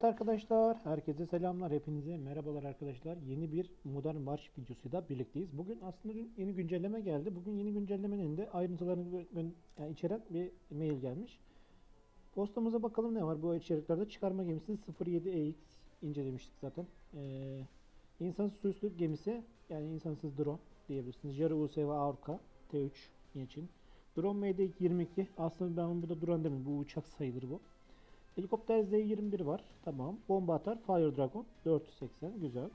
Arkadaşlar, herkese selamlar, hepinize merhabalar arkadaşlar. Yeni bir Modern Marş videosuyla birlikteyiz. Bugün aslında dün yeni güncelleme geldi. Bugün yeni güncellemenin de ayrıntılarını içeren bir mail gelmiş. Postamıza bakalım ne var bu içeriklerde. Çıkarma gemisi 07EX incelemiştik zaten. Ee, insansız suüstü gemisi yani insansız drone diyebilirsiniz. Yarı US ve Aurka T3 için. Drone MD22 aslında ben burada drone demiyorum bu uçak sayılır bu. Helikopter Z21 var. Tamam. Bomba atar. Fire Dragon 480. Güzel.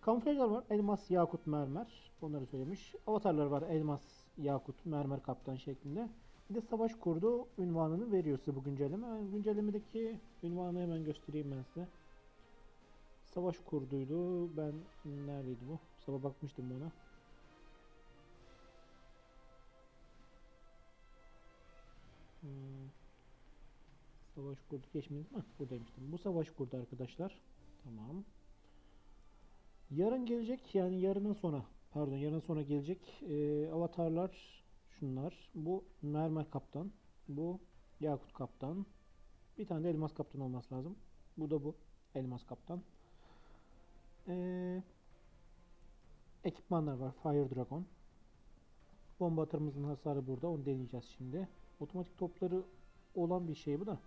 Kamuflajlar var. Elmas, yakut, mermer. Onları söylemiş. Avatarlar var. Elmas, yakut, mermer kaptan şeklinde. Bir de savaş kurdu ünvanını veriyor size bu güncelleme. Yani güncellemedeki ünvanı hemen göstereyim ben size. Savaş kurduydu. Ben neredeydi bu? Sabah bakmıştım ona. Hmm. Savaş kurdu geçmedi mi? Buradaymıştım. Bu savaş kurdu arkadaşlar. Tamam. Yarın gelecek yani yarının sonra pardon yarın sonra gelecek e, avatarlar şunlar. Bu mermer kaptan. Bu yakut kaptan. Bir tane de elmas kaptan olması lazım. Bu da bu. Elmas kaptan. E, ekipmanlar var. Fire Dragon. Bomba atarımızın hasarı burada. Onu deneyeceğiz şimdi. Otomatik topları olan bir şey bu da.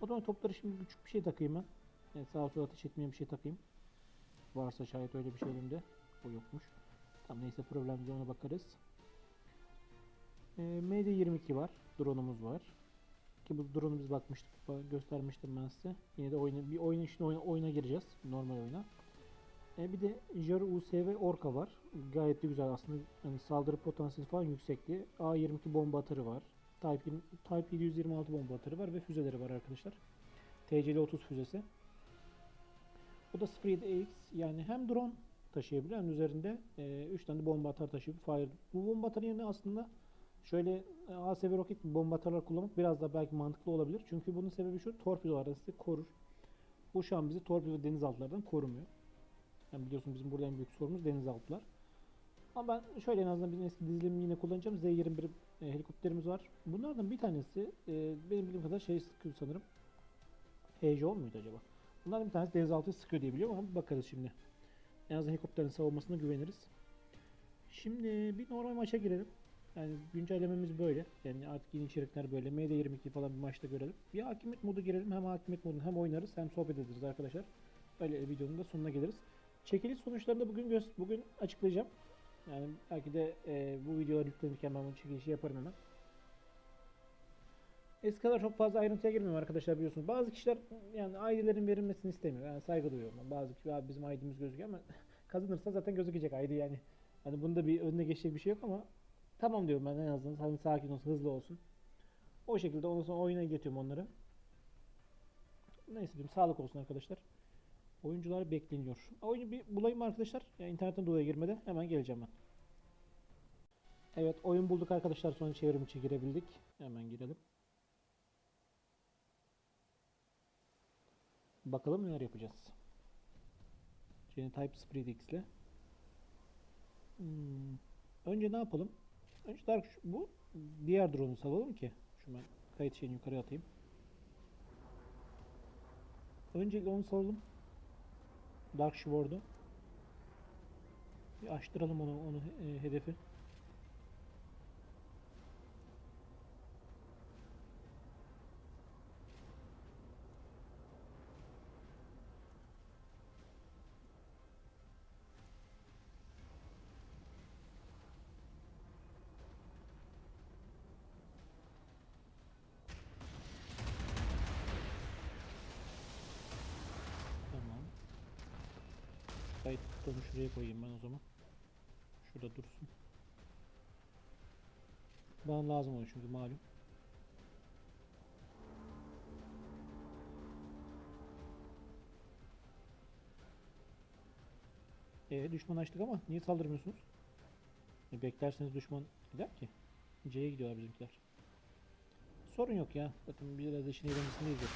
Otomatik topları şimdi küçük bir şey takayım ben. Yani sağa sola ateş etmeyen bir şey takayım. Varsa şayet öyle bir şey elimde. O yokmuş. Tamam neyse problem ona bakarız. Ee, MD22 var. Drone'umuz var. Ki bu drone'u biz bakmıştık. ba- Göstermiştim ben size. Yine de oyuna, bir oyun için oyuna, oyuna gireceğiz. Normal oyuna. Ee, bir de Jar USV Orca var. Gayet de güzel aslında. Yani saldırı potansiyeli falan yüksekti. A22 bomba atarı var. Type, 20 Type 726 bomba atarı var ve füzeleri var arkadaşlar. TCL 30 füzesi. Bu da 07AX yani hem drone taşıyabiliyor hem üzerinde 3 tane bomba atar taşıyıp fire. Bu bomba atarı yerine aslında şöyle e, ASV roket bomba atarlar kullanmak biraz daha belki mantıklı olabilir. Çünkü bunun sebebi şu torpidolardan sizi korur. Bu şu an bizi torpido denizaltılardan korumuyor. Yani biliyorsun bizim burada en büyük sorunumuz denizaltılar. Ama ben şöyle en azından bizim eski dizilimimi yine kullanacağım. Z21 e, helikopterimiz var. Bunlardan bir tanesi e, benim bildiğim kadar şey sıkıyor sanırım. Hejon muydu acaba? Bunlardan bir tanesi denizaltıyı sıkıyor diye biliyorum ama bakarız şimdi. En azından helikopterin savunmasına güveniriz. Şimdi bir normal maça girelim. Yani güncellememiz böyle. Yani artık yeni içerikler böyle. MD22 falan bir maçta görelim. Bir hakimiyet modu girelim. Hem hakimiyet modunu hem oynarız hem sohbet ederiz arkadaşlar. Böyle videonun da sonuna geliriz. Çekiliş sonuçlarını da bugün gö- bugün açıklayacağım. Yani belki de e, bu videolar yüklenirken ben bu çekilişi yaparım hemen. Eski kadar çok fazla ayrıntıya girmiyorum arkadaşlar biliyorsunuz. Bazı kişiler yani ID'lerin verilmesini istemiyor. Yani saygı duyuyorum. Bazı kişiler "Abi bizim ID'miz gözüküyor ama kazanırsa zaten gözükecek ID yani. Hani bunda bir önüne geçecek bir şey yok ama tamam diyorum ben en azından hani sakin olsun, hızlı olsun. O şekilde ondan sonra oyuna getiriyorum onları. Neyse diyeyim sağlık olsun arkadaşlar. Oyuncular bekleniyor. Oyunu bir bulayım arkadaşlar. Yani internetten dolayı girmeden hemen geleceğim ben. Evet oyun bulduk arkadaşlar. Sonra çevrim içi girebildik. Hemen girelim. Bakalım neler yapacağız. Genotype Spread X ile. Hmm. Önce ne yapalım? Önce Dark bu diğer drone'u salalım ki. Şu ben kayıt şeyini yukarı atayım. Öncelikle onu salalım. Dark Sword'u. Bir açtıralım onu, onu e, hedefi. Tamam. Tutalım şuraya koyayım ben o zaman. Şurada dursun. Bana lazım o çünkü malum. Ee, düşman açtık ama niye saldırmıyorsunuz? E, beklerseniz düşman gider ki. C'ye gidiyorlar bizimkiler. Sorun yok ya. Zaten biraz işin eğlencesindeyiz yok.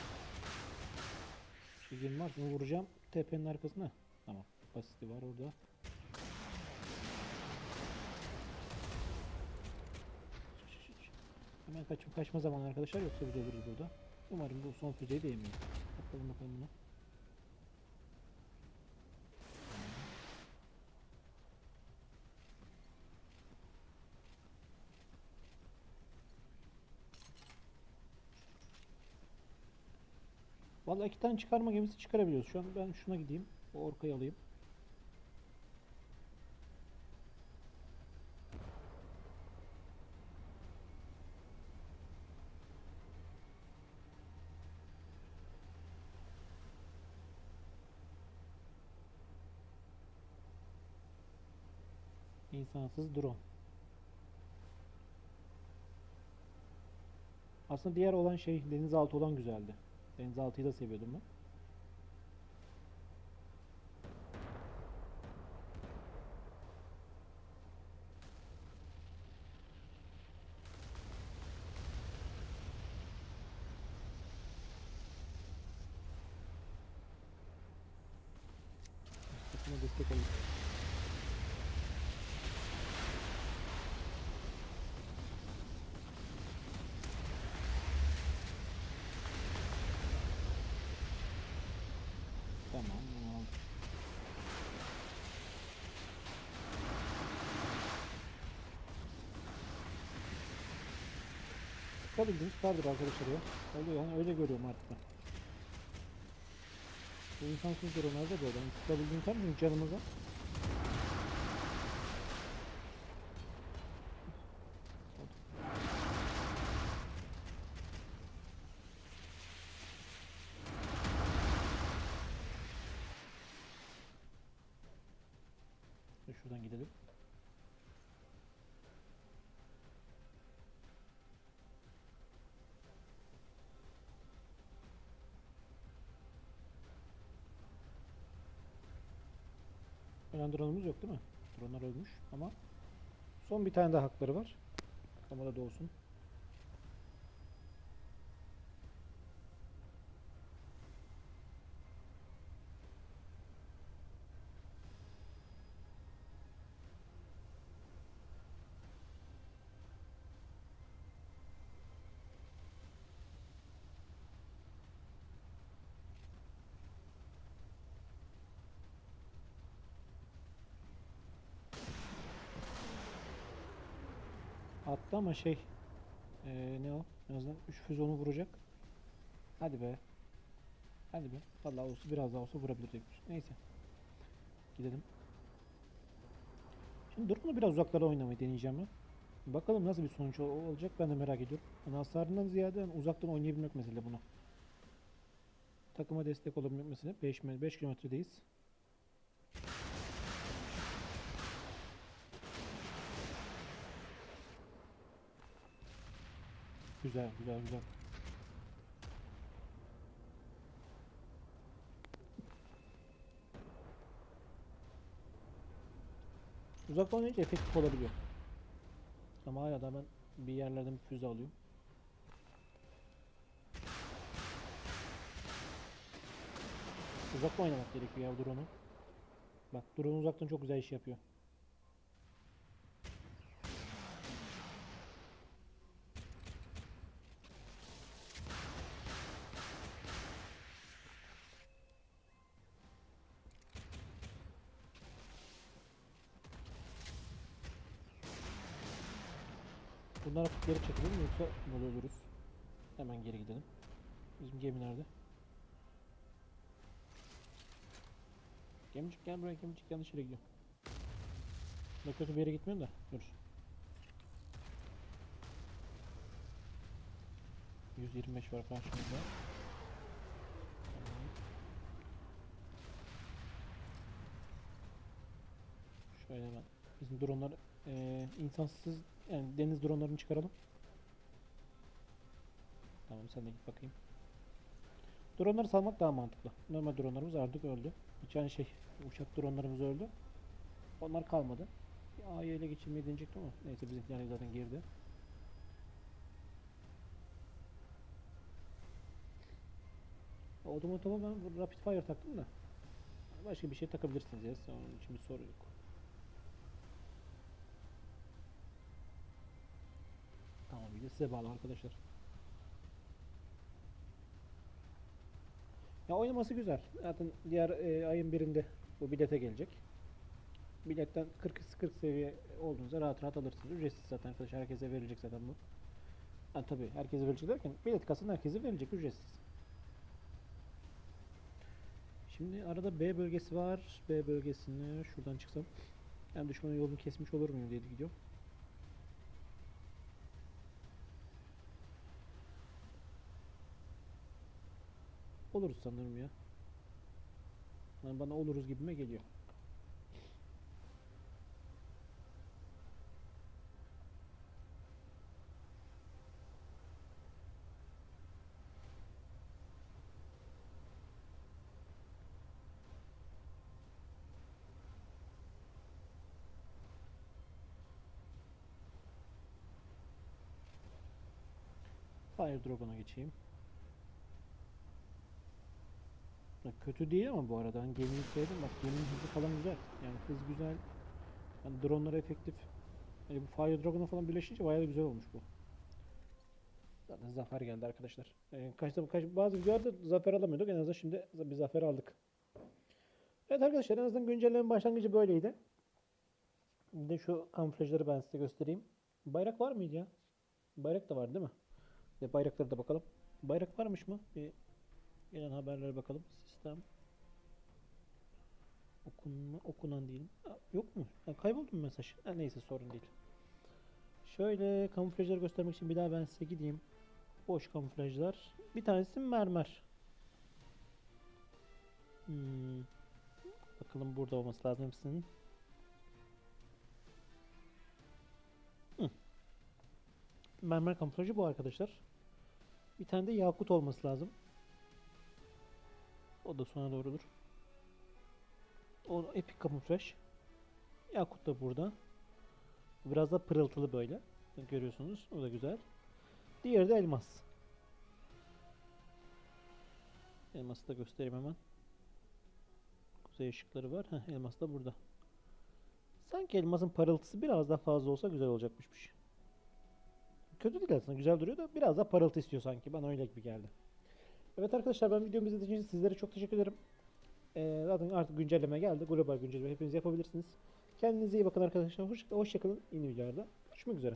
Çizgim var. Bunu vuracağım. Tepenin arkasına. Tamam basiti var orada. Hemen kaçıp kaçma zamanı arkadaşlar yoksa biz ölürüz burada. Umarım bu son füzeyi de yemeyiz. Bakalım bakalım bunu. Vallahi iki tane çıkarma gemisi çıkarabiliyoruz. Şu an ben şuna gideyim. O orkayı alayım. İnsansız drone. Aslında diğer olan şey denizaltı olan güzeldi. Denizaltıyı da seviyordum ben. Destek olayım. Tamam. Sıkabildiğiniz vardır arkadaşlar ya. Öyle yani öyle görüyorum artık ben. Bu insansız durumlarda da böyle. Yani sıkabildiğim tam mı canımıza? Şuradan gidelim. Ölen drone'umuz yok değil mi? Drone'lar ölmüş ama son bir tane daha hakları var. Kamerada olsun. Attı ama şey eee, ne o? En azından 3 füze onu vuracak. Hadi be. Hadi be. Vallahi olsa biraz daha olsa vurabilecekmiş. Neyse. Gidelim. Şimdi drone'u biraz uzaklara oynamayı deneyeceğim ben. Bakalım nasıl bir sonuç ol- olacak ben de merak ediyorum. Yani hasarından ziyade yani uzaktan oynayabilmek mesele bunu. Takıma destek olabilmek mesele. 5 5 kilometredeyiz. Güzel, güzel, güzel. Uzaktan oynayınca efektif olabiliyor. Ama hala da ben bir yerlerden bir füze alıyorum. Uzaktan oynamak gerekiyor ya drone'u. Bak drone uzaktan çok güzel iş yapıyor. Bunlar geri çekilir mi yoksa böyle oluruz? Hemen geri gidelim. Bizim gemi nerede? Gemicik gel buraya gemicik yanlış yere gidiyor. Ne kötü bir yere gitmiyorum da dur. 125 var karşımızda. Şöyle hemen bizim dronlar eee insansız yani deniz dronlarını çıkaralım. Tamam sen de git bakayım. Dronları salmak daha mantıklı. Normal dronlarımız artık öldü. Yani şey uçak dronlarımız öldü. Onlar kalmadı. A'yı ele geçirmeyi deneyecektim ama neyse bizimkiler zaten girdi. Otomotoma ben rapid fire taktım da. Başka bir şey takabilirsiniz ya. Onun için bir sorun yok. Size bağlı arkadaşlar. Ya oynaması güzel. Zaten diğer e, ayın birinde bu bilete gelecek. Biletten 40 40 seviye olduğunuzda rahat rahat alırsınız. Ücretsiz zaten arkadaşlar. Herkese verilecek zaten bu. Ha tabii herkese verilecek derken bilet kasasında herkese verilecek ücretsiz. Şimdi arada B bölgesi var. B bölgesine şuradan çıksam. Ben düşmanın yolunu kesmiş olur muyum diye gidiyorum. Oluruz sanırım ya. Yani bana oluruz gibime geliyor. Fire Dragon'a geçeyim. Kötü değil ama bu arada. Hani gemiyi sevdim. Bak geminin hızı falan güzel. Yani hız güzel. Yani dronları efektif. Yani bu Fire Dragon'a falan birleşince bayağı da güzel olmuş bu. Zaten zafer geldi arkadaşlar. Yani kaç, kaç, bazı videolarda zafer alamıyorduk. En azından şimdi bir zafer aldık. Evet arkadaşlar en azından güncellemenin başlangıcı böyleydi. Bir de şu kamuflajları ben size göstereyim. Bayrak var mıydı ya? Bayrak da var değil mi? Ve bayraklara da bakalım. Bayrak varmış mı? Bir gelen haberlere bakalım. Sistem. Okunma, okunan değilim. Yok mu? Ha, kayboldu mu mesaj? Ha, neyse sorun değil. Şöyle kamuflajları göstermek için bir daha ben size gideyim. Boş kamuflajlar. Bir tanesi mermer. Hmm. Bakalım burada olması lazım hepsinin. Hı. Mermer kamuflajı bu arkadaşlar. Bir tane de yakut olması lazım. O da sona doğrudur. O epik kamuflaj. Yakut da burada. Biraz da pırıltılı böyle. Görüyorsunuz. O da güzel. Diğeri de elmas. Elması da göstereyim hemen. Kuzey ışıkları var. Heh, elmas da burada. Sanki elmasın parıltısı biraz daha fazla olsa güzel olacakmışmış. Kötü değil aslında güzel duruyor da biraz daha parıltı istiyor sanki. Bana öyle gibi geldi. Evet arkadaşlar ben videomu izlediğiniz için sizlere çok teşekkür ederim. Ee, zaten artık güncelleme geldi. Global güncelleme hepiniz yapabilirsiniz. Kendinize iyi bakın arkadaşlar. Hoş, hoşçakalın. Yeni videolarda. Görüşmek üzere.